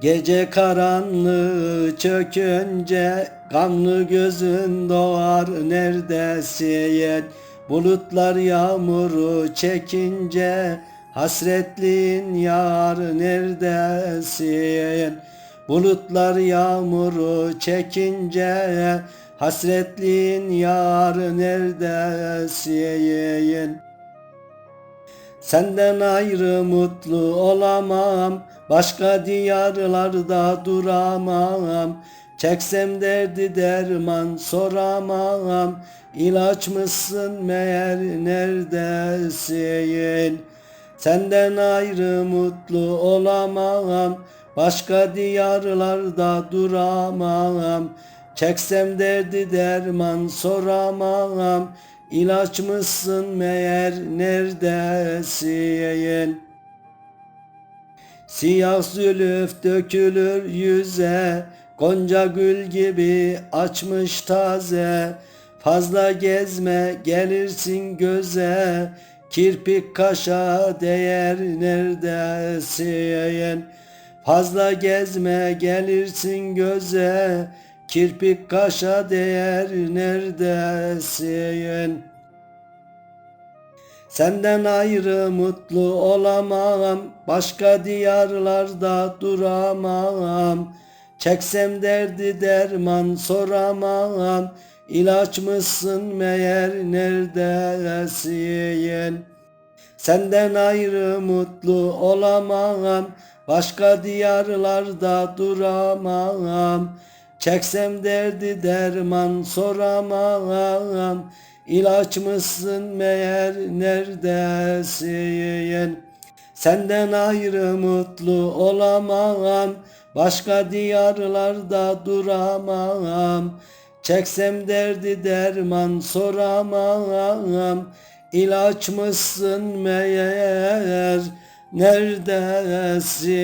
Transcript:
Gece karanlığı çökünce kanlı gözün doğar neredesin? Bulutlar yağmuru çekince hasretliğin yar neredesin? Bulutlar yağmuru çekince hasretliğin yar neredesin? Senden ayrı mutlu olamam Başka diyarlarda duramam. Çeksem derdi derman soramam İlaç mısın meğer neredesin? Senden ayrı mutlu olamam Başka diyarlarda duramam. Çeksem derdi derman soramam İlaç mısın meğer neredesin? Siyah zülüf dökülür yüze Gonca gül gibi açmış taze Fazla gezme gelirsin göze Kirpik kaşa değer neredesin? Fazla gezme gelirsin göze Kirpik kaşa değer neredesin? Senden ayrı mutlu olamam Başka diyarlarda duramam. Çeksem derdi derman soramam İlaç mısın meğer neredesin? Senden ayrı mutlu olamam Başka diyarlarda duramam Çeksem derdi derman soramam İlaç mısın meğer neredesin? Senden ayrı mutlu olamam. Başka diyarlarda duramam. Çeksem derdi derman soramam. İlaç mısın meğer neredesin